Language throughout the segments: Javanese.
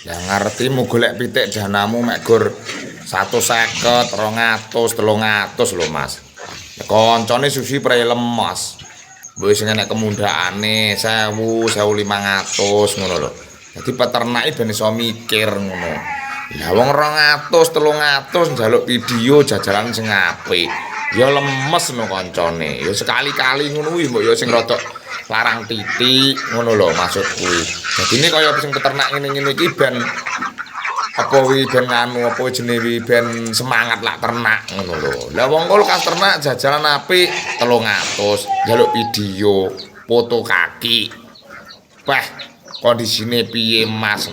Ya ngerti mu golek pitik danamu mek gur 150, 200, 300 lho Mas. Koncone susi pre lemas. Wis nek kemundakane 1000, 1500 ngono lho. Dadi peternake ben iso mikir ngono. Lah wong 200, 300 njaluk video jajalan sing apik. Ya lemes no koncone. Ya sekali-kali ngono kuwi mbok ya sing rada larang titik ngono lho maksud kuwi. Dadi ini kaya sing peternak ngene-ngene iki ben apa wi ben nganu apa jenenge ben semangat lak ternak ngono lho. Lah wong kulkas ternak jajalan apik 300, njaluk video, foto kaki. Wah, kondisine piye Mas?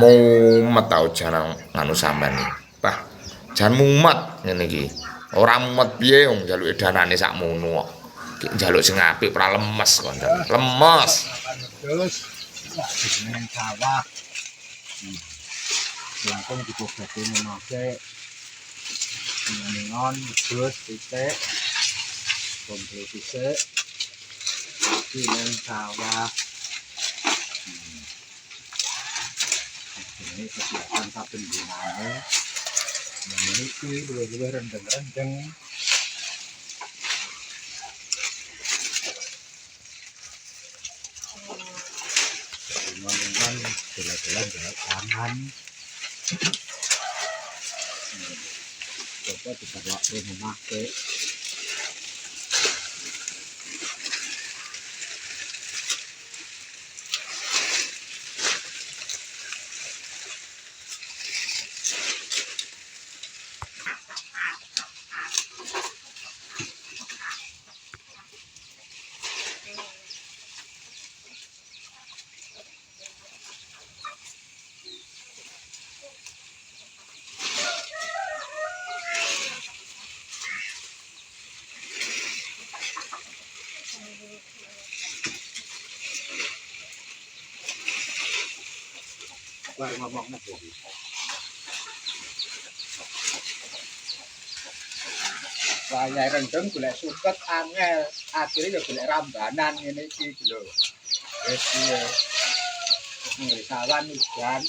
Mumet tau jarang nganu sampean. Wah, jan mumet ngene iki. Ora mumet piye wong njaluke danane sakmono kok. Ki njaluk sing apik ora lemes kon. Lemes. Terus jeneng sawah. Langsung dikobati memake Meningon, terus titik Kumpul titik Lagi neng sawah Hmm. Ini kegiatan saben dinane Menikui berubah rendang-rendang. teman-teman jalan-jalan tangan. Coba kita lakukan memakai Saya rendeng golek suket angel, akhirnya ya golek rambanan ngene iki lho. Wis piye. Ngeri sawan udan,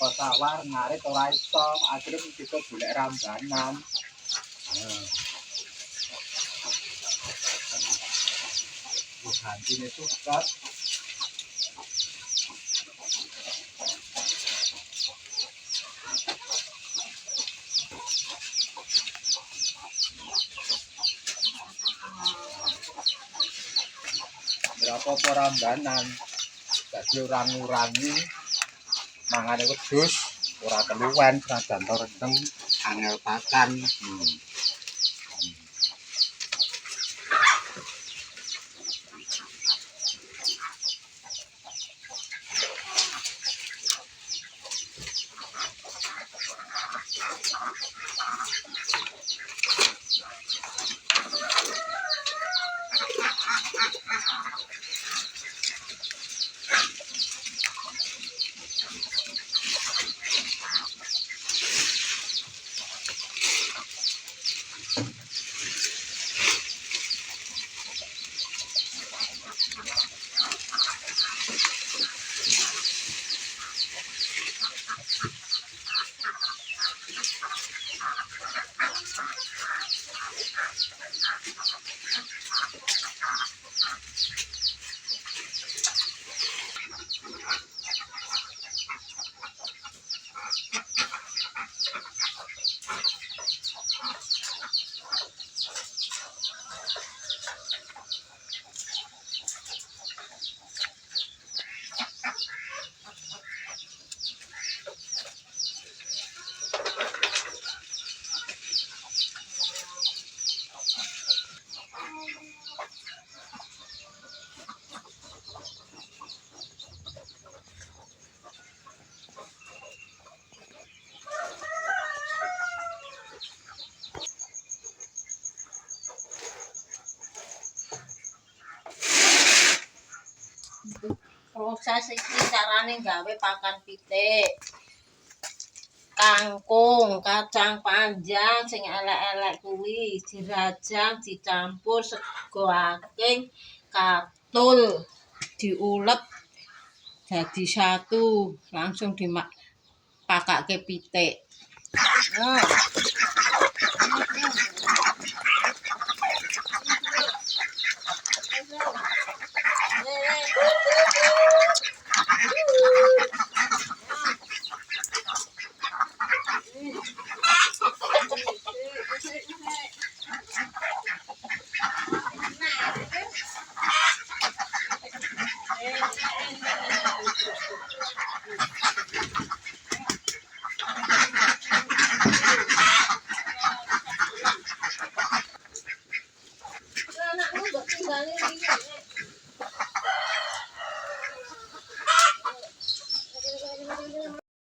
kok sawar ngarit ora iso, akhirnya kita golek rambanan. Ganti ini suket, berapa perambanan jadi orang ngurangi mangane wedhus ora keluwen senajan to rendeng angel pakan hmm. Yeah. Proses iki carane gawe pakan pitik kangkung kacang panjang sing elek-elek kuwi dirajang dicampur sego aking katul diulek jadi satu langsung dimak pakai pitik nah.